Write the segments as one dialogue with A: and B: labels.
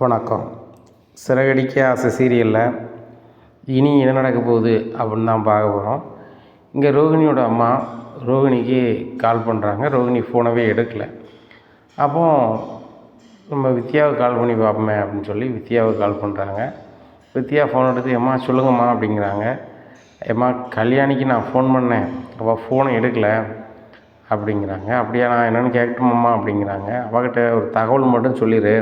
A: வணக்கம். சிறகடிக்க ஆசை சீரியலில். இனி என்ன நடக்க போகுது அப்படின்னு தான் பார்க்க போகிறோம் இங்கே ரோகிணியோட அம்மா ரோகிணிக்கு கால் பண்ணுறாங்க ரோகிணி ஃபோனவே எடுக்கலை. அப்போ நம்ம வித்யாவுக்கு கால் பண்ணி பார்ப்போமே அப்படின்னு சொல்லி வித்யாவுக்கு கால் பண்ணுறாங்க வித்யா ஃபோன் எடுத்து எம்மா சொல்லுங்கம்மா அப்படிங்கிறாங்க. ஏம்மா கல்யாணிக்கு நான் ஃபோன் பண்ணேன். அவள் ஃபோனை எடுக்கலை அப்படிங்கிறாங்க. அப்படியா நான் என்னென்னு கேட்கட்டுமாம்மா அப்படிங்கிறாங்க. அவகிட்ட ஒரு தகவல் மட்டும் சொல்லிடு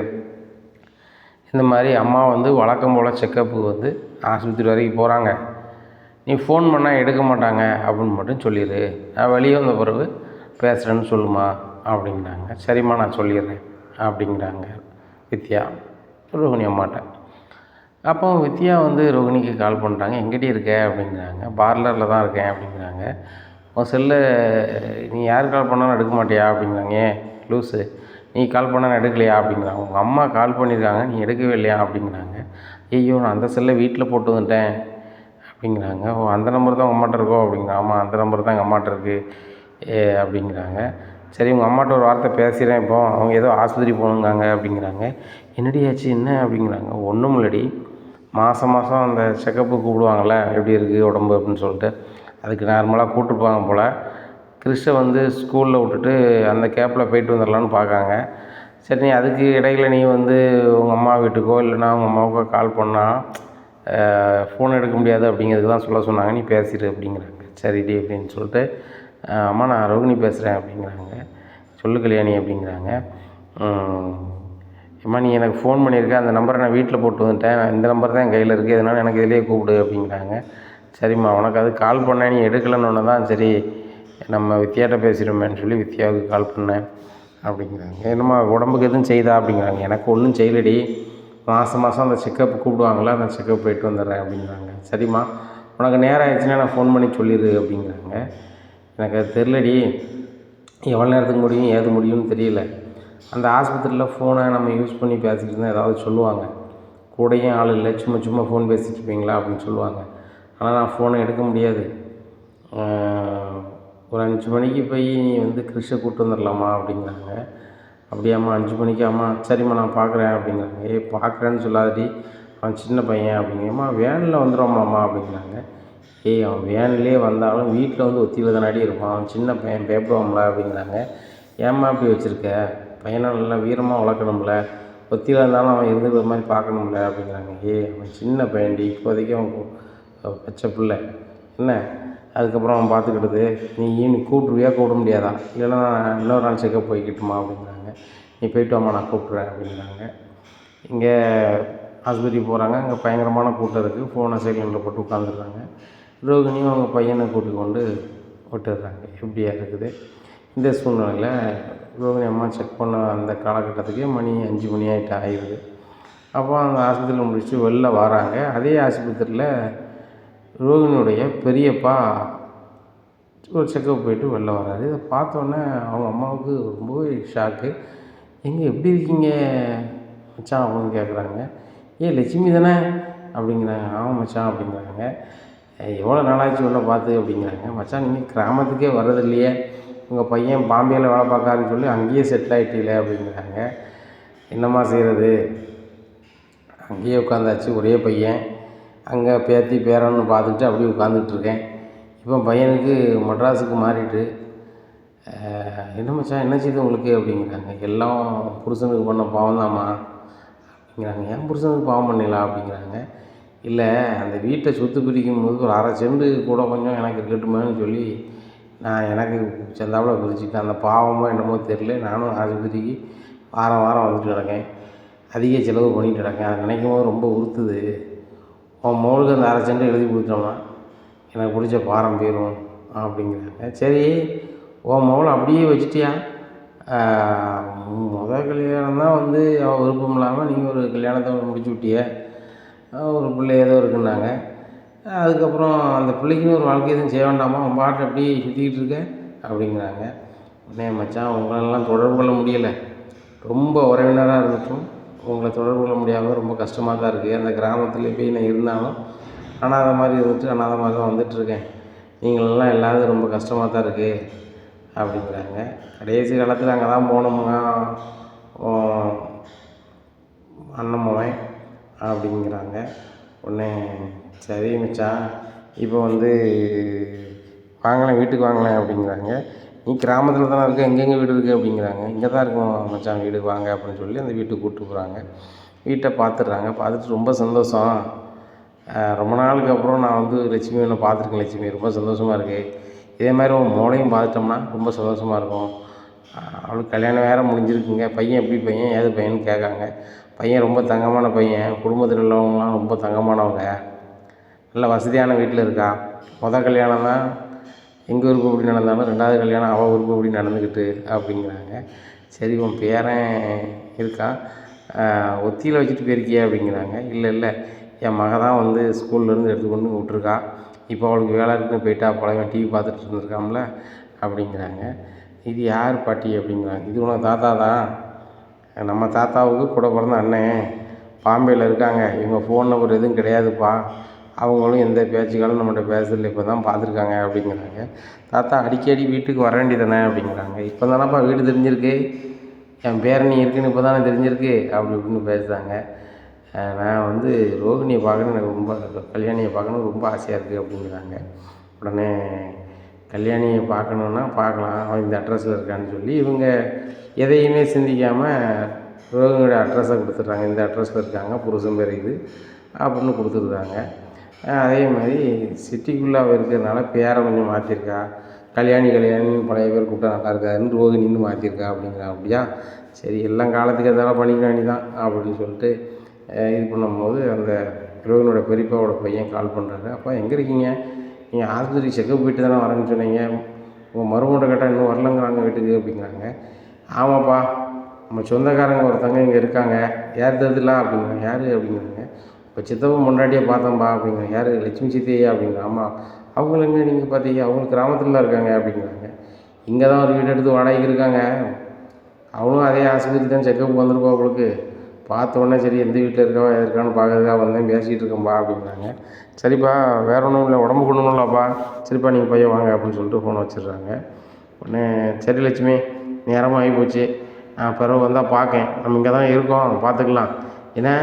A: இந்த மாதிரி அம்மா வந்து வழக்கம் போல் செக்கப்புக்கு வந்து ஆஸ்பத்திரி வரைக்கும் போகிறாங்க நீ ஃபோன் பண்ணால் எடுக்க மாட்டாங்க அப்படின்னு மட்டும் சொல்லிடு நான் வெளியே வந்த பிறகு பேசுகிறேன்னு சொல்லுமா அப்படிங்கிறாங்க. சரிம்மா நான் சொல்லிடுறேன் அப்படிங்கிறாங்க வித்யா. ரோகிணி அம்மாட்ட. அப்போ வித்யா வந்து ரோகிணிக்கு கால் பண்ணுறாங்க எங்கிட்டே இருக்க? அப்படிங்கிறாங்க. பார்லரில் தான் இருக்கேன் அப்படிங்கிறாங்க. உன் செல்லை நீ யார் கால் பண்ணாலும் எடுக்க மாட்டியா? அப்படிங்கிறாங்க. ஏன்? லூஸு நீ கால் பண்ணால் எடுக்கலையா அப்படிங்கிறாங்க. உங்கள் அம்மா கால் பண்ணியிருக்காங்க நீ எடுக்கவே இல்லையா அப்படிங்கிறாங்க. ஐயோ நான் அந்த செல்லை வீட்டில் போட்டு வந்துட்டேன் அப்படிங்கிறாங்க. ஓ அந்த நம்பர் தான் உங்கள் அம்மாட்ட இருக்கோ அப்படிங்கிறாங்க. ஆமாம் அந்த நம்பர் தான் எங்கள் அம்மாட்ட இருக்குது ஏ அப்படிங்கிறாங்க. சரி உங்கள் அம்மாட்ட ஒரு வார்த்தை பேசுகிறேன் இப்போ. அவங்க ஏதோ ஆஸ்பத்திரி போகணுங்காங்க அப்படிங்கிறாங்க. என்னடியாச்சு என்ன அப்படிங்கிறாங்க. ஒன்றும் இல்லடி. மாதம் மாதம் அந்த செக்கப்பு கூப்பிடுவாங்கள்ல எப்படி இருக்குது உடம்பு அப்படின்னு சொல்லிட்டு. அதுக்கு நார்மலாக கூப்பிட்டுருப்பாங்க போல். கிறிஷை வந்து ஸ்கூலில் விட்டுட்டு அந்த கேப்பில் போயிட்டு வந்துடலான்னு பார்க்காங்க. சரி நீ அதுக்கு இடையில் நீ வந்து உங்கள் அம்மா வீட்டுக்கோ இல்லைன்னா உங்கள் அம்மாவுக்கோ கால் பண்ணால் ஃபோன் எடுக்க முடியாது அப்படிங்கிறதுக்கு தான் சொல்ல சொன்னாங்க. நீ பேசிடு அப்படிங்கிறாங்க. சரிடி அப்படின்னு சொல்லிட்டு அம்மா நான் ரோகிணி பேசுகிறேன் அப்படிங்கிறாங்க. சொல்லு கல்யாணி அப்படிங்கிறாங்க. அம்மா நீ எனக்கு ஃபோன் பண்ணியிருக்க அந்த நம்பரை நான் வீட்டில் போட்டு வந்துட்டேன். இந்த நம்பர் தான் என் கையில் இருக்குது இதனால் எனக்கு இதிலே கூப்பிடு அப்படிங்கிறாங்க. சரிம்மா உனக்கு அது கால் பண்ணேன் நீ எடுக்கலைன்னு ஒன்று தான் சரி நம்ம வித்யாட்ட பேசிடுமேன்னு சொல்லி வித்யாவுக்கு கால் பண்ணேன். அப்படிங்கிறாங்க. என்னம்மா உடம்புக்கு எதுவும் செய்தா? அப்படிங்கிறாங்க. எனக்கு ஒன்றும் செய்யலடி. மாதம் மாதம் அந்த செக்கப் கூப்பிடுவாங்களா அந்த செக்கப் போயிட்டு வந்துடுறேன் அப்படிங்கிறாங்க. சரிம்மா உனக்கு நேரம் ஆயிடுச்சுன்னா நான் ஃபோன் பண்ணி சொல்லிடு அப்படிங்கிறாங்க. எனக்கு அது தெரிலடி எவ்வளோ நேரத்துக்கு முடியும் ஏது முடியும்னு தெரியல. அந்த ஆஸ்பத்திரியில் ஃபோனை நம்ம யூஸ் பண்ணி பேசிக்கிட்டு இருந்தால் ஏதாவது சொல்லுவாங்க. கூடயும் ஆள் இல்லை சும்மா சும்மா ஃபோன் பேசிட்டு இருப்பீங்களா அப்படின்னு சொல்லுவாங்க. ஆனால் நான் ஃபோனை எடுக்க முடியாது. ஒரு அஞ்சு மணிக்கு போய் நீ வந்து கிறிஷை கூப்பிட்டு வந்துடலாமா அப்படிங்கிறாங்க. அப்படியாம்மா அஞ்சு மணிக்கு அம்மா சரிம்மா நான் பார்க்குறேன் அப்படிங்கிறாங்க. ஏய் பார்க்குறேன்னு சொல்லாதடி அவன் சின்ன பையன் அப்படிங்கம்மா வேனில் வந்துடுவாம்மாம்மா அப்படிங்கிறாங்க. ஏய் அவன் வேன்லேயே வந்தாலும் வீட்டில் வந்து ஒத்தியில் தானாடி இருப்பான். அவன் சின்ன பையன் பயப்படுவான்ல அப்படிங்கிறாங்க. ஏம்மா இப்படி வச்சுருக்க? பையனை நல்லா வீரமாக வளர்க்கணும்ல. ஒத்தியில் இருந்தாலும் அவன் இருந்துக்கிற மாதிரி பார்க்கணும்ல அப்படிங்கிறாங்க. ஏய் அவன் சின்ன பையன்டி இப்போதைக்கு அவன் பச்சை பிள்ளை. என்ன? அதுக்கப்புறம் அவன் பார்த்துக்கிட்டது நீ ஈவினிங் கூப்பிட்ருவியா கூப்பிட முடியாதா? இல்லைன்னா இன்னொரு நாள் செக்கப் போய்க்கிட்டுமா? அப்படிங்கிறாங்க நீ போயிட்டு வாமா நான் கூப்பிட்றேன் அப்படிங்கிறாங்க இங்கே ஆஸ்பத்திரி போகிறாங்க அங்கே பயங்கரமான கூட்டம் இருக்குது ஃபோனை சைலண்டில் போட்டு உட்காந்துடுறாங்க ரோகிணியும் அவங்க பையனை கூட்டிக் கொண்டு விட்டுடுறாங்க. எப்படியா இருக்குது. இந்த சூழ்நிலையில் ரோகிணி அம்மா செக் பண்ண அந்த காலகட்டத்துக்கே மணி அஞ்சு மணி ஆகிட்டு ஆயிடுது. அப்போ அந்த ஆஸ்பத்திரியில் முடிச்சு வெளில வராங்க. அதே ஆஸ்பத்திரியில் ரோகிணியுடைய பெரியப்பா ஒரு செக்கப் போயிட்டு வெளில வராரு இதை பார்த்தோன்னே அவங்க அம்மாவுக்கு ரொம்பவே ஷாக்கு எங்கே எப்படி இருக்கீங்க? மச்சான் அப்படின்னு கேட்குறாங்க ஏ லட்சுமி தானே? அப்படிங்கிறாங்க. ஆமாம் மச்சான் அப்படிங்கிறாங்க. எவ்வளோ நாளாச்சு உள்ள பார்த்து அப்படிங்கிறாங்க. மச்சான் நீங்கள் கிராமத்துக்கே வர்றது இல்லையே உங்கள் பையன் பாம்பேயில் வேலை பார்க்காருன்னு சொல்லி அங்கேயே செட்டில் ஆகிட்டீங்களே அப்படிங்கிறாங்க. என்னம்மா செய்கிறது அங்கேயே உட்காந்தாச்சு ஒரே பையன். அங்கே பேத்தி பேரன்னு பார்த்துட்டு அப்படியே உட்காந்துட்ருக்கேன் இப்போ பையனுக்கு மெட்ராஸுக்கு மாறிட்டு என்ன மச்சான் என்ன செய்யுது உங்களுக்கு அப்படிங்கிறாங்க. எல்லாம் புருஷனுக்கு பண்ண பாவம் தாம்மா அப்படிங்கிறாங்க. ஏன் புருஷனுக்கு பாவம் பண்ணிடலாம் அப்படிங்கிறாங்க. இல்லை அந்த வீட்டை சொத்து பிரிக்கும் போது ஒரு அரை செண்டு கூட கொஞ்சம் எனக்கு இருக்கட்டுமேனு சொல்லி நான் எனக்கு சேர்ந்தாப்புல பிரிச்சுட்டேன் அந்த பாவமோ என்னமோ தெரில நானும் ஆஸ்பத்திரிக்கு வாரம் வாரம் வந்துட்டு கிடக்கேன். அதிக செலவு பண்ணிட்டு கிடக்கேன். அதை நினைக்கும் போது ரொம்ப உறுத்துது. உன் மோளுக்கு அந்த அரை செண்டு எழுதி கொடுத்தோம்னா எனக்கு பிடிச்ச பாரம் போயிடும் அப்படிங்கிறாங்க. சரி உன் மோளை அப்படியே வச்சுட்டியா? முதல் முத கல்யாணம் தான் வந்து அவள் விருப்பம் இல்லாமல் நீங்கள் ஒரு கல்யாணத்தை முடிச்சு விட்டிய. ஒரு பிள்ளை ஏதோ இருக்குன்னாங்க. அதுக்கப்புறம் அந்த பிள்ளைக்குன்னு ஒரு வாழ்க்கை எதுவும் செய்ய வேண்டாமா? உன் பாட்டை அப்படியே சுற்றிக்கிட்டு இருக்க அப்படிங்கிறாங்க. உடனே மச்சான் உங்களெல்லாம் தொடர்பு கொள்ள முடியலை. ரொம்ப உறவினராக இருந்துட்டும். உங்களை தொடர்பு கொள்ள முடியாமல் ரொம்ப கஷ்டமாக தான் இருக்குது அந்த கிராமத்தில் போய் நான் இருந்தாலும் அனாதை மாதிரி இருந்துட்டு அனாதை மாதிரி தான் வந்துட்டுருக்கேன். நீங்களெல்லாம் இல்லாத ரொம்ப கஷ்டமாக தான் இருக்குது அப்படிங்கிறாங்க கடைசி காலத்தில் அங்கே தான் போனோம்னா அண்ணன் அப்படிங்கிறாங்க. உடனே சரி மச்சான் இப்போ வந்து வாங்கலாம் வீட்டுக்கு வாங்கலாம் அப்படிங்கிறாங்க. நீ கிராமத்தில் தானே இருக்க எங்கெங்கே வீடு இருக்குது அப்படிங்கிறாங்க. இங்கே தான் இருக்கும் மச்சான் வீடு வாங்க அப்படின்னு சொல்லி அந்த வீட்டுக்கு கூப்பிட்டு போகிறாங்க வீட்டை பார்த்துட்றாங்க. பார்த்துட்டு ரொம்ப சந்தோஷம். ரொம்ப நாளுக்கு அப்புறம் நான் வந்து லட்சுமி ஒன்று பார்த்துருக்கேன் லட்சுமி. ரொம்ப சந்தோஷமாக இருக்குது இதே மாதிரி உன் மோளையும் பார்த்துட்டோம்னா ரொம்ப சந்தோஷமாக இருக்கும். அவளுக்கு கல்யாணம் வேறு முடிஞ்சிருக்குங்க. பையன் எப்படி பையன் ஏது பையன்னு கேட்காங்க. பையன் ரொம்ப தங்கமான பையன். குடும்பத்தில் உள்ளவங்களாம் ரொம்ப தங்கமானவங்க. நல்ல வசதியான வீட்டில் இருக்கா. மொதல் கல்யாணம் தான் எங்கள் விருப்பப்படி நடந்தாலும் ரெண்டாவது கல்யாணம் அவள் இப்படி நடந்துக்கிட்டு அப்படிங்கிறாங்க. சரி உன் பேரன் இருக்கான் ஒத்தியில் வச்சுட்டு போயிருக்கியே அப்படிங்கிறாங்க. இல்லை இல்லை என் மக தான் வந்து ஸ்கூல்லேருந்து எடுத்து கொண்டு வந்து விட்ருக்கா இப்போ அவளுக்கு வேலை இருக்குன்னு போயிட்டா பழைய டிவி பார்த்துட்டு இருந்திருக்காம்ல அப்படிங்கிறாங்க. இது யார் பாட்டி அப்படிங்கிறாங்க. இது உனக்கு தாத்தா தான். நம்ம தாத்தாவுக்கு கூட பிறந்த அண்ணன். பாம்பேயில் இருக்காங்க. இவங்க ஃபோன் நம்பர் எதுவும் கிடையாதுப்பா. அவங்களும் எந்த பேச்சுக்களும் நம்மகிட்ட பேசுறதில்ல. இப்போ தான் பார்த்துருக்காங்க அப்படிங்கிறாங்க. தாத்தா அடிக்கடி வீட்டுக்கு வர வேண்டியதானே அப்படிங்கிறாங்க. இப்போ தானேப்பா வீடு தெரிஞ்சிருக்கு. என் பேரணி இருக்குன்னு இப்போ தானே தெரிஞ்சிருக்கு. அப்படி இப்படின்னு பேசுகிறாங்க நான் வந்து ரோகிணியை பார்க்கணும். எனக்கு ரொம்ப கல்யாணியை பார்க்கணும் ரொம்ப ஆசையாக இருக்குது அப்படிங்கிறாங்க. உடனே கல்யாணியை பார்க்கணுன்னா பார்க்கலாம். அவன் இந்த அட்ரஸில் இருக்கான்னு சொல்லி இவங்க எதையுமே சிந்திக்காமல் ரோகிணியோட அட்ரஸை கொடுத்துட்றாங்க. இந்த அட்ரஸில் இருக்காங்க. புருஷன் பேர் இது. அப்படின்னு கொடுத்துருந்தாங்க அதே மாதிரி சிட்டிக்குள்ளே இருக்கிறதுனால பேரை கொஞ்சம் மாற்றிருக்கா கல்யாணி கல்யாணின்னு பழைய பேர் கூப்பிட்டா நல்லா இருக்காதுன்னு ரோகிணின்னு மாற்றிருக்கா அப்படிங்கிறா அப்படியா? சரி எல்லாம் காலத்துக்கு அதெல்லாம் பண்ணிக்க வேண்டிதான் அப்படின்னு சொல்லிட்டு இது பண்ணும்போது அந்த ரோகினோட பெரியப்பாவோட பையன் கால் பண்ணுறாரு அப்பா எங்கே இருக்கீங்க? நீங்கள் ஆஸ்பத்திரி செக்கப் போயிட்டு தானே வரேன்னு சொன்னீங்க. உங்கள் மருமகிட்ட கேட்டால் இன்னும் வரலங்கிறாங்க வீட்டுக்கு அப்படிங்கிறாங்க. ஆமாப்பா நம்ம சொந்தக்காரங்க ஒருத்தவங்க இங்கே இருக்காங்க. யார் தருதுலாம் அப்படிங்கிறாங்க. யார்? அப்படிங்கிறாங்க. இப்போ சித்தப்பா முன்னாடியே பார்த்தோம்பா அப்படிங்கிற யார்? லட்சுமி சித்தையா அப்படிங்கிற ஆமாம் அவங்கள நீங்கள் பார்த்தீங்க அவங்க கிராமத்தில் தான் இருக்காங்க அப்படிங்கிறாங்க. இங்கே தான் ஒரு வீடு எடுத்து வாடகைக்கு இருக்காங்க. அவனும் அதே ஆஸ்பத்திரி தான் செக்கப் வந்திருப்பா அவங்களுக்கு பார்த்த உடனே சரி எந்த வீட்டில் இருக்கா இருக்கான்னு பார்க்கறதுக்காக வந்தேன் பேசிகிட்டு இருக்கேன்பா அப்படிங்கிறாங்க. சரிப்பா வேறு ஒன்றும் இல்லை உடம்புக்கு ஒன்றும் இல்லைப்பா. சரிப்பா நீங்கள் பையன் வாங்க அப்படின்னு சொல்லிட்டு ஃபோனை வச்சிடுறாங்க. உடனே சரி லட்சுமி நேரமாக ஆகி போச்சு. நான் பிறகு வந்தால் பார்க்கேன். நம்ம இங்கே தான் இருக்கோம் பார்த்துக்கலாம். ஏன்னா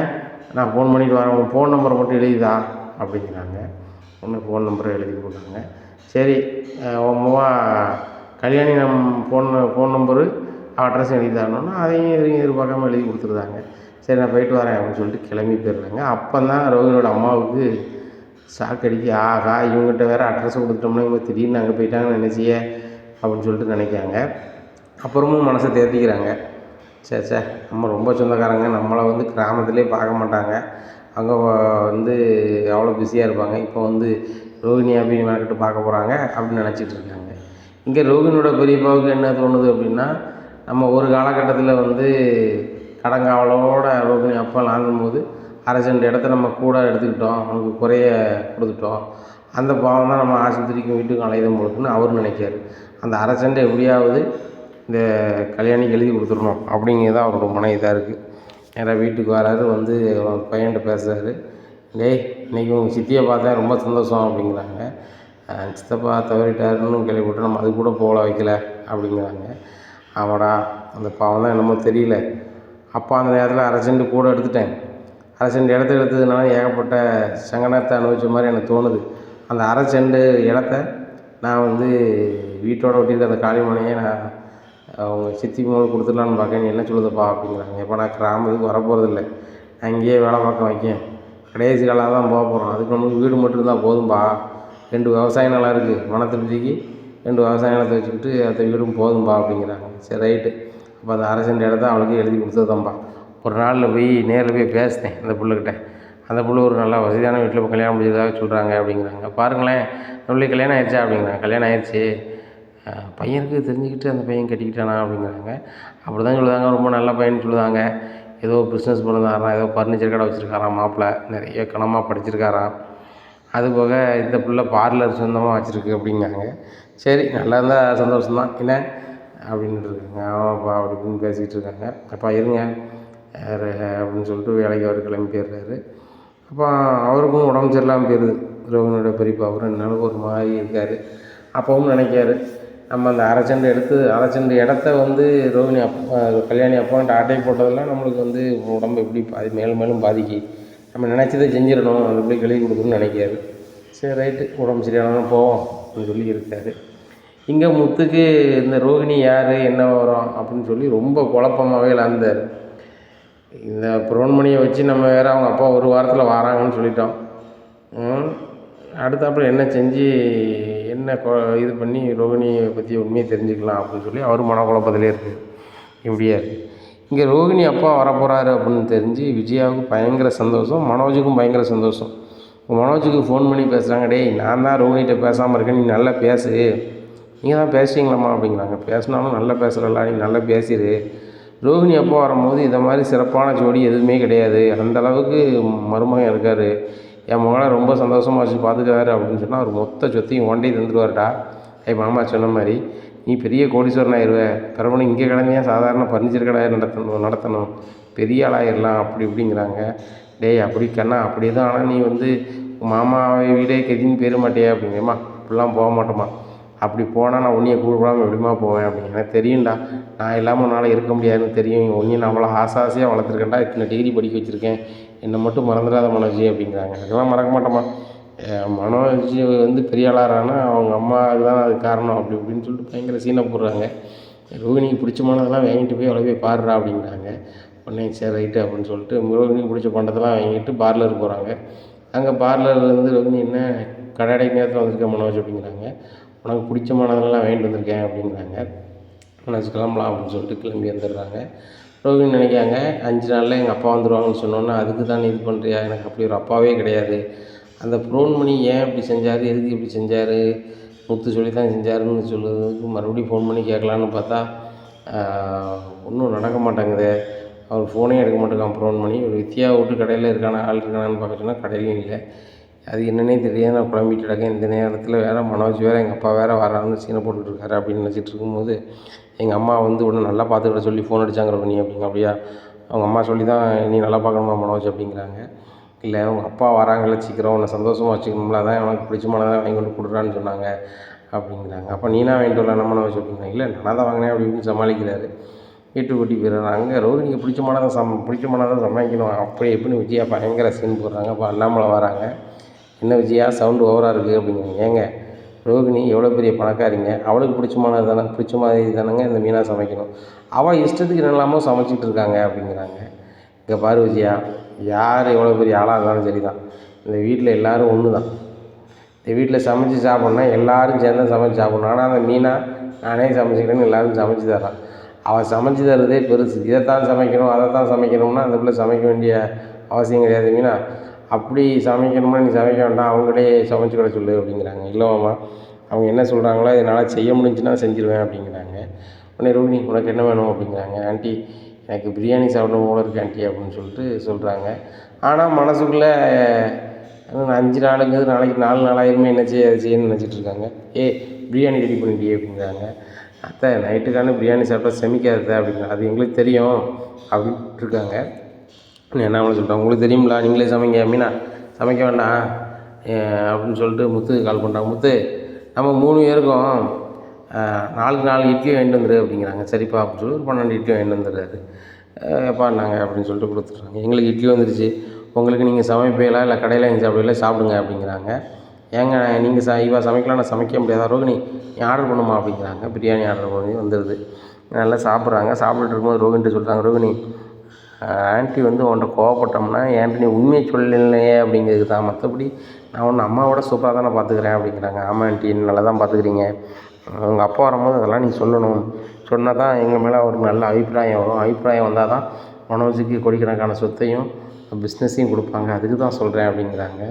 A: நான் ஃபோன் பண்ணிட்டு வரேன். உன் ஃபோன் நம்பரை மட்டும் எழுதிதா? அப்படிங்கிறாங்க. ஒன்று ஃபோன் நம்பரை எழுதி கொடுத்தாங்க சரி அஹ் கல்யாணி நம் ஃபோன் ஃபோன் நம்பரு அட்ரஸும் எழுதி தரணும்னா அதையும் எதையும் எதிர்பார்க்காம எழுதி கொடுத்துருந்தாங்க. சரி நான் போயிட்டு வரேன் அப்படின்னு சொல்லிட்டு கிளம்பி போயிடுறாங்க. அப்போ தான் ரோகிணியோட அம்மாவுக்கு ஷாக் அடிக்க ஆகா இவங்ககிட்ட வேறு அட்ரஸ் கொடுத்துட்டோம்னா இவங்க திடீர்னு அங்கே போயிட்டாங்கன்னு நினச்சியே? அப்படின்னு சொல்லிட்டு நினைக்காங்க அப்புறமும் மனசை தேர்த்திக்கிறாங்க சே சே நம்ம ரொம்ப சொந்தக்காரங்க. நம்மளை வந்து கிராமத்திலே பார்க்க மாட்டாங்க. அங்கே வந்து அவ்வளோ பிஸியாக இருப்பாங்க. இப்போ வந்து ரோகிணி அப்படின்னு மெனக்கிட்டு பார்க்க போகிறாங்க அப்படின்னு நினச்சிட்டு இருக்காங்க. இங்கே ரோகிணியோட பெரியப்பாவுக்கு என்ன தோணுது அப்படின்னா நம்ம ஒரு காலகட்டத்தில் வந்து கடங்காவலோட ரோகிணி அப்பா லாங்கும்போது அரை சென்ட் இடத்த நம்ம கூட எடுத்துக்கிட்டோம். அவனுக்கு குறைய கொடுத்துட்டோம். அந்த பாவம் தான் நம்ம ஆஸ்பத்திரிக்கும் வீட்டுக்கும் அலையுதம் போலுக்குன்னு அவர் நினைக்காரு அந்த அரை எப்படியாவது இந்த கல்யாணிக்கு எழுதி கொடுத்துடணும் அப்படிங்கிறது தான் அவரோட மன இதாக இருக்குது நேராக வீட்டுக்கு வராரு வந்து அவர் பையன்கிட்ட பேசுகிறாரு டேய் இன்னைக்கு உங்கள் சித்தியை பார்த்தேன் ரொம்ப சந்தோஷம் அப்படிங்கிறாங்க. சித்தப்பா தவறிட்டாருன்னு கேள்விப்பட்டு நம்ம அது கூட போகல வைக்கல அப்படிங்கிறாங்க. ஆமாடா அந்த பாவம் தான் என்னமோ தெரியல. அப்பா அந்த நேரத்தில் அரை கூட எடுத்துட்டேன். அரசண்டு இடத்த எடுத்ததுனால ஏகப்பட்ட சங்கடத்தை அனுபவிச்ச மாதிரி எனக்கு தோணுது. அந்த அரசண்டு இடத்த நான் வந்து வீட்டோட ஒட்டியிருக்க அந்த காளிமனையை நான் அவங்க சித்தி மூலம் கொடுத்துடலான்னு பார்க்கேன் நீ என்ன சொல்லுதப்பா அப்படிங்கிறாங்க. இப்போ நான் கிராமத்துக்கு வரப்போகிறதில்ல நான் இங்கேயே வேலை பார்க்க வைக்கேன். கடைசி காலாக தான் போக போகிறோம் அதுக்கு நமக்கு வீடு மட்டும் இருந்தால் போதும்பா. ரெண்டு விவசாய நிலம் இருக்குது மன ரெண்டு விவசாய நிலத்தை வச்சுக்கிட்டு அந்த வீடும் போதும்பா அப்படிங்கிறாங்க. சரி ரைட்டு. அப்போ அந்த அரை இடத்த அவளுக்கு எழுதி கொடுத்ததாம்பா ஒரு நாளில் போய் நேரில் போய் பேசினேன் அந்த பிள்ளைகிட்ட. அந்த பிள்ளை ஒரு நல்ல வசதியான வீட்டில் கல்யாணம் முடிஞ்சதாக சொல்கிறாங்க அப்படிங்கிறாங்க. பாருங்களேன் நம்மளுக்கு கல்யாணம் ஆயிடுச்சா அப்படிங்கிறாங்க. கல்யாணம் ஆயிடுச்சு பையனுக்கு தெரிஞ்சுக்கிட்டு அந்த பையன் கட்டிக்கிட்டானா அப்படிங்கிறாங்க. அப்படி தான் சொல்லுதாங்க ரொம்ப நல்ல பையன் சொல்லுதாங்க ஏதோ பிஸ்னஸ் பண்ணுறாராம் ஏதோ ஃபர்னிச்சர் கடை வச்சுருக்காராம் மாப்பிள்ளை நிறைய கனமாக படிச்சிருக்காராம். அது போக இந்த பிள்ளை பார்லர் சொந்தமாக வச்சுருக்கு அப்படிங்கிறாங்க. சரி நல்லா இருந்தால் சந்தோஷம்தான். என்ன? அப்படின்ட்டு இருக்காங்க. ஆமாப்பா அப்படி இப்படின்னு பேசிக்கிட்டு இருக்காங்க. அப்பா இருங்க. அப்படின்னு சொல்லிட்டு வேலைக்கு அவர் கிளம்பி போயிடுறாரு. அப்போ அவருக்கும் உடம்பு சரியில்லாமல் போயிடுது ரோகனோட பெரியப்பா அவர் ரெண்டு ஒரு மாதிரி இருக்கார். அப்பவும் நினைக்காரு நம்ம அந்த அரை எடுத்து அரை இடத்த வந்து ரோகிணி அப்பா கல்யாணி அப்பான்ட்டு ஆட்டை போட்டதெல்லாம் நம்மளுக்கு வந்து உடம்பு எப்படி பாதி மேலும் மேலும் பாதிக்கு. நம்ம நினச்சதை செஞ்சிடணும். அது பிள்ளை கழுவி கொடுக்கணும்னு நினைக்காது. சரி ரைட்டு. உடம்பு சரியானாலும் போவோம் அப்படின்னு சொல்லி இருக்காரு. இங்கே முத்துக்கு இந்த ரோகிணி யார் என்ன வரும் அப்படின்னு சொல்லி ரொம்ப குழப்பமாகவே இழந்தார். இந்த புரோன்மணியை வச்சு நம்ம வேறு அவங்க அப்பா ஒரு வாரத்தில் வராங்கன்னு சொல்லிட்டோம். அடுத்தாப்புல என்ன செஞ்சு என்ன கொ இது பண்ணி ரோகிணியை பற்றி உண்மையை தெரிஞ்சுக்கலாம் அப்படின்னு சொல்லி அவர் மனக்குழப்பத்திலே இருக்குது இப்படியா இருக்குது இங்கே ரோகிணி அப்பா வரப்போகிறாரு அப்படின்னு தெரிஞ்சு விஜயாவுக்கு பயங்கர சந்தோஷம் மனோஜுக்கும் பயங்கர சந்தோஷம். மனோஜுக்கு ஃபோன் பண்ணி பேசுகிறாங்க டேய் நான் தான் ரோகிணிகிட்ட பேசாமல் இருக்கேன் நீ நல்லா பேசு. நீங்கள் தான் பேசுறீங்களாம்மா? அப்படிங்கிறாங்க. பேசினாலும் நல்லா பேசுகிறல்ல நீ நல்லா பேசிடு ரோகிணி அப்பா வரும்போது இதை மாதிரி சிறப்பான ஜோடி எதுவுமே கிடையாது. அந்த அளவுக்கு மருமகன் இருக்கார். என் மகளை ரொம்ப சந்தோஷமாக வச்சு பார்த்துக்காரு அப்படின்னு சொன்னால் அவர் மொத்த சொத்தையும் ஒண்டே தந்துடுவார்டா என் மாமா சொன்ன மாதிரி நீ பெரிய கோடீஸ்வரன் ஆயிடுவேன் பிறகு இங்கே கிளம்பியா சாதாரண ஃபர்னிச்சர் கடை நடத்தணும் நடத்தணும். பெரிய ஆளாயிடலாம் அப்படி இப்படிங்கிறாங்க. டேய் அப்படி கண்ணா அப்படி தான் ஆனால் நீ வந்து மாமாவை வீடே கெதின்னு பேர மாட்டியா அப்படிங்கம்மா இப்படிலாம் போக மாட்டோமா அப்படி போனால் நான் உன்னையை கூப்பிடாமல் எப்படிமா போவேன்? அப்படின்னு எனக்கு தெரியும்டா. நான் இல்லாமல் உன்னால் இருக்க முடியாதுன்னு தெரியும். உன்னையும் நான் அவ்வளோ ஆசை ஆசையாக வளர்த்துருக்கேன்டா. இத்தனை டிகிரி படிக்க வச்சுருக்கேன். என்னை மட்டும் மறந்துடாத மனோஜி அப்படிங்கிறாங்க. அதெல்லாம் மறக்க மாட்டோமா மனோஜி வந்து பெரிய ஆளாகிறான்னா அவங்க அம்மா தான் அது காரணம் அப்படி இப்படின்னு சொல்லிட்டு பயங்கர சீனை போடுறாங்க. ரோகிணிக்கு பிடிச்சமானதெல்லாம் வாங்கிட்டு போய் அவ்வளோ போய் பாடுறா அப்படிங்கிறாங்க. உடனே சரி ரைட்டு அப்படின்னு சொல்லிட்டு ரோஹினிக்கு பிடிச்ச பண்டத்தெல்லாம் வாங்கிட்டு பார்லர் போகிறாங்க அங்கே பார்லர்லேருந்து ரோஹினி என்ன கடை நேரத்தில் வந்திருக்கேன் மனோஜ் அப்படிங்கிறாங்க. உனக்கு பிடிச்சமானதெல்லாம் வாங்கிட்டு வந்திருக்கேன் அப்படிங்கிறாங்க. மனோஜ் கிளம்பலாம் அப்படின்னு சொல்லிட்டு கிளம்பி வந்துடுறாங்க. ரோகிணி நினைக்காங்க அஞ்சு நாளில் எங்கள் அப்பா வந்துடுவாங்கன்னு சொன்னோன்னே அதுக்கு தான் இது பண்ணுறியா எனக்கு அப்படி ஒரு அப்பாவே கிடையாது. அந்த ப்ரோன் பண்ணி ஏன் இப்படி செஞ்சார்? எதுக்கு இப்படி செஞ்சார்? முத்து சொல்லி தான் செஞ்சாருன்னு சொல்லுறதுக்கு மறுபடியும் ஃபோன் பண்ணி கேட்கலான்னு பார்த்தா ஒன்றும் நடக்க மாட்டேங்குது. அவர் ஃபோனே எடுக்க மாட்டேங்கான் ப்ரோன் பண்ணி ஒரு வித்தியா விட்டு கடையில் இருக்கானா ஆள் இருக்கானான்னு பார்க்க சொன்னால் கடையிலையும் இல்லை. அது என்னன்னே தெரியாது நான் குழம்பிட்டு கிடக்கேன் இந்த நேரத்தில் வேறு மனோஜ் வேறு எங்கள் அப்பா வேறு வரான்னு சீனை போட்டுட்டு இருக்காரு அப்படின்னு நினச்சிட்டு இருக்கும்போது எங்கள் அம்மா வந்து உடனே நல்லா பார்த்துக்கிட சொல்லி ஃபோன் அடித்தாங்கிற நீ அப்படிங்க அப்படியா? அவங்க அம்மா சொல்லி தான் நீ நல்லா பார்க்கணுமா மனோஜ்? அப்படிங்கிறாங்க. இல்லை அவங்க அப்பா வராங்கல்ல சீக்கிரம். உன்னை சந்தோஷமாக வச்சுக்கணும்ல. அதான் எனக்கு பிடிச்சமானதான் வாங்கி கொண்டு கொடுறான்னு சொன்னாங்க. அப்படிங்கிறாங்க. அப்போ நீனா வாங்கிட்டு வரலாம் நம்ம வச்சு அப்படிங்கிறாங்க இல்லை நான் தான் வாங்கினேன் அப்படி இப்படின்னு சமாளிக்கிறாரு. வீட்டு கூட்டி போயிடுறாங்க அங்கே ரோகிணிக்கு பிடிச்சமானதை சம் பிடிச்சமானதை சமாளிக்கணும். அப்படி எப்படின்னு விஜயா பயங்கர சீன் போடுறாங்க. அப்போ அண்ணாமலை வராங்க. என்ன விஜயா சவுண்டு ஓவராக இருக்குது அப்படிங்கிறாங்க. ஏங்க ரோகிணி எவ்வளோ பெரிய பணக்காரிங்க. அவளுக்கு பிடிச்சமானது தானே பிடிச்ச மாதிரி தானேங்க இந்த மீனாக சமைக்கணும். அவள் இஷ்டத்துக்கு என்னெல்லாமோ சமைச்சிட்டு இருக்காங்க அப்படிங்கிறாங்க. இங்கே பாரு விஜயா யார் எவ்வளோ பெரிய ஆளாக இருந்தாலும் சரி தான் இந்த வீட்டில் எல்லோரும் ஒன்று தான் இந்த வீட்டில் சமைச்சு சாப்பிட்ணுன்னா எல்லாரும் சேர்ந்து தான் சமைச்சு சாப்பிட்ணும். ஆனால் அந்த மீனா நானே சமைச்சிக்கிறேன்னு எல்லாரும் சமைச்சு தரான் அவள் சமைச்சு தரதே பெருசு. இதைத்தான் சமைக்கணும் அதை தான் சமைக்கணும்னா அந்த பிள்ளை சமைக்க வேண்டிய அவசியம் கிடையாது. மீனா அப்படி சமைக்கணும்னா நீ சமைக்க வேண்டாம். அவங்களே சமைச்சு கூட சொல்லு அப்படிங்கிறாங்க. இல்லைம்மா அவங்க என்ன சொல்கிறாங்களோ என்னால் செய்ய முடிஞ்சுன்னா செஞ்சுருவேன் அப்படிங்கிறாங்க. உடனே ரோகிணி உனக்கு என்ன வேணும் அப்படிங்கிறாங்க. ஆண்டி எனக்கு பிரியாணி சாப்பிடணும் போல இருக்கு ஆண்டி அப்படின்னு சொல்லிட்டு சொல்கிறாங்க ஆனால் மனசுக்குள்ளே அஞ்சு நாளுங்கிறது நாளைக்கு நாலு நாளாயிரமே என்ன செய்ய அதை செய்யணும்னு நினச்சிட்டு இருக்காங்க. ஏ பிரியாணி ரெடி பண்ணிட்டியே அப்படிங்கிறாங்க. அத்தை நைட்டுக்கான பிரியாணி சாப்பிட்டா செமிக்காது அப்படின்னு அது எங்களுக்கு தெரியும் அப்படின்ட்டு இருக்காங்க. என்ன அவளை சொல்லிட்டேன் உங்களுக்கு தெரியுமில்ல நீங்களே சமைங்க மீனா. சமைக்க வேண்டாம். அப்படின்னு சொல்லிட்டு முத்துக்கு கால் பண்ணுறாங்க முத்து நம்ம மூணு பேருக்கும் நாலுக்கு நாலு இட்லி வாங்கிட்டு வந்துரு அப்படிங்கிறாங்க. சரிப்பா அப்படின்னு சொல்லி ஒரு பன்னெண்டு இட்லி வாங்கிட்டு வந்துடுறாரு. எப்பா நாங்கள் அப்படின்னு சொல்லிட்டு கொடுத்துட்றாங்க. எங்களுக்கு இட்லி வந்துருச்சு. உங்களுக்கு நீங்கள் சமைப்பீங்களா? இல்லை கடையில் எங்கே சாப்பிடுவீங்களா? சாப்பிடுங்க அப்படிங்கிறாங்க. ஏங்க நீங்கள் ச இவா சமைக்கலாம் நான் சமைக்க முடியாத? ரோகிணி நீ ஆர்டர் பண்ணுமா? அப்படிங்கிறாங்க. பிரியாணி ஆர்டர் பண்ணி வந்துடுது நல்லா சாப்பிட்றாங்க. சாப்பிட்டுட்டு இருக்கும்போது ரோகிணிட்டு சொல்கிறாங்க ரோகிணி ஆன்ட்டி வந்து உன்கிட்ட கோவப்பட்டோம்னா என்கிட்ட நீ உண்மையை சொல்லலையே? அப்படிங்கிறது தான். மற்றபடி நான் ஒன்று அம்மாவோட சூப்பராக தானே பார்த்துக்கிறேன் அப்படிங்கிறாங்க. ஆமாம் ஆன்ட்டி என்ன நல்லா தான் பார்த்துக்கிறீங்க. உங்கள் அப்பா வரும்போது அதெல்லாம் நீ சொல்லணும். சொன்னால் தான் எங்கள் மேலே ஒரு நல்ல அபிப்பிராயம் வரும். அபிப்பிராயம் வந்தால் தான் மனோஜுக்கு கோடிக்கணக்கான சொத்தையும் பிஸ்னஸையும் கொடுப்பாங்க. அதுக்கு தான் சொல்கிறேன் அப்படிங்கிறாங்க.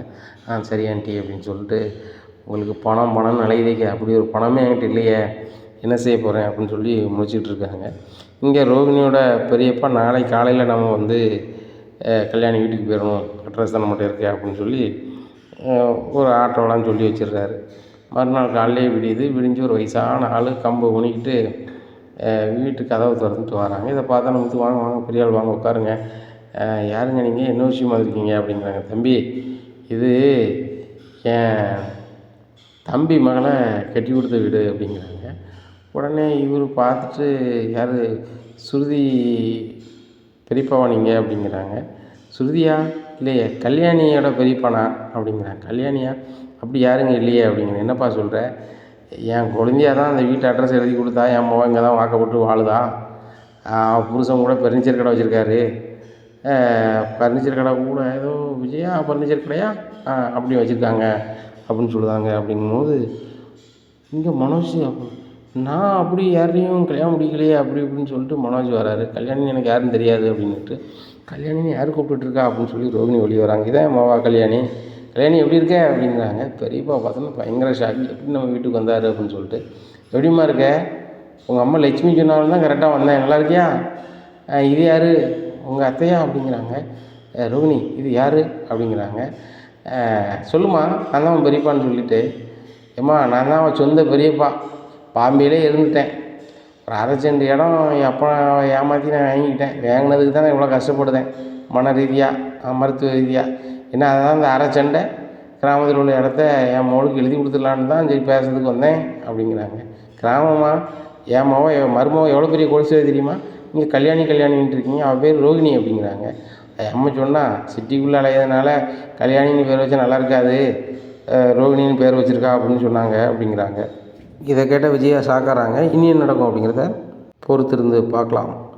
A: ஆ சரி ஆன்ட்டி அப்படின்னு சொல்லிட்டு உங்களுக்கு பணம் பணம் அலையுதீங்க அப்படி ஒரு பணமே என்கிட்ட இல்லையே. என்ன செய்ய போகிறேன் அப்படின்னு சொல்லி முடிச்சுக்கிட்டு இருக்காங்க. இங்கே ரோகிணியோட பெரியப்பா நாளை காலையில் நம்ம வந்து கல்யாணி வீட்டுக்கு போயிடணும். அட்ரஸ் தான் மட்டும் இருக்கே அப்படின்னு சொல்லி ஒரு ஆட்டோலாம் சொல்லி வச்சிடுறாரு மறுநாள் காலையிலே விடியுது. விடிஞ்சு ஒரு வயசான ஆள் கம்பு உணிக்கிட்டு வீட்டு கதவை திறந்துட்டு வராங்க. இதை பார்த்தா நமக்கு வாங்க வாங்க பெரிய ஆள் வாங்க உட்காருங்க. யாருங்க நீங்கள் என்ன விஷயமா இருக்கீங்க? அப்படிங்கிறாங்க. தம்பி இது என் தம்பி மகளை கட்டி கொடுத்த வீடு அப்படிங்கிறாங்க. உடனே இவர் பார்த்துட்டு யார் சுருதி பெரியப்பாவா நீங்கள் அப்படிங்கிறாங்க. சுருதியா? இல்லையே கல்யாணியோட பெரியப்பானா? அப்படிங்கிறாங்க. கல்யாணியா? அப்படி யாருங்க இல்லையே? அப்படிங்கிறேன் என்னப்பா சொல்கிற என் குழந்தையா தான் அந்த வீட்டு அட்ரஸ் எழுதி கொடுத்தா என் மகன் இங்கே தான் வாக்கப்பட்டு வாழுதா? புருஷன் கூட ஃபர்னிச்சர் கடை வச்சுருக்காரு. ஃபர்னிச்சர் கடை கூட ஏதோ விஜயா ஃபர்னிச்சர் கடையா? ஆ அப்படி வச்சுருக்காங்க. அப்படின்னு சொல்லுதாங்க. அப்படிங்கும்போது இங்கே மனோஜ் அப்போ நான் அப்படி யாரையும் கல்யாணம் முடிக்கலையே அப்படி இப்படின்னு சொல்லிட்டு மனோஜ் வராரு. கல்யாணி எனக்கு யாரும் தெரியாது அப்படின்னுட்டு கல்யாணின்னு யார் கூப்பிட்டுருக்கா அப்படின்னு சொல்லி ரோகிணி வெளியே வராங்க. இதான் மாவா கல்யாணி. கல்யாணி எப்படி இருக்க? அப்படிங்கிறாங்க பெரியப்பா பார்த்தோன்னா பயங்கர ஷாக்கி எப்படி நம்ம வீட்டுக்கு வந்தார் அப்படின்னு சொல்லிட்டு எப்படிம்மா இருக்க? உங்கள் அம்மா லட்சுமி சொன்னாலும் தான் கரெக்டாக வந்தேன் நல்லா இருக்கியா? இது யார்? உங்கள் அத்தையா? அப்படிங்கிறாங்க. ரோகிணி இது யார்? அப்படிங்கிறாங்க. சொல்லுமா நான் தான் உன் பெரியப்பான்னு சொல்லிட்டு ஏம்மா நான் தான் அவன் சொந்த பெரியப்பா. பாம்பேலே இருந்துட்டேன். ஒரு அரை இடம் என் அப்பா ஏமாற்றி நான் வாங்கிக்கிட்டேன். வாங்கினதுக்கு தான் நான் இவ்வளோ கஷ்டப்படுதேன். மன ரீதியாக மருத்துவ ரீதியாக ஏன்னா அதான் அந்த அரை செண்டை கிராமத்தில் உள்ள இடத்த என் மகளுக்கு எழுதி கொடுத்துடலான்னு தான் சரி பேசுறதுக்கு வந்தேன் அப்படிங்கிறாங்க. கிராமமாக என் மவ என் மருமவ எவ்வளோ பெரிய கொலுசுவே தெரியுமா? நீங்கள் கல்யாணி கல்யாணின்ட்டு இருக்கீங்க. அவள் பேர் ரோகிணி அப்படிங்கிறாங்க. என் அம்மா சொன்னால் சிட்டிக்குள்ளே அலையதுனால கல்யாணின்னு பேர் வச்சா நல்லா இருக்காது. ரோகிணின்னு பேர் வச்சுருக்கா அப்படின்னு சொன்னாங்க அப்படிங்கிறாங்க. இதை கேட்ட விஜயா சாக்காராங்க இனி என்ன நடக்கும் அப்படிங்கிறத பொறுத்திருந்து பார்க்கலாம்.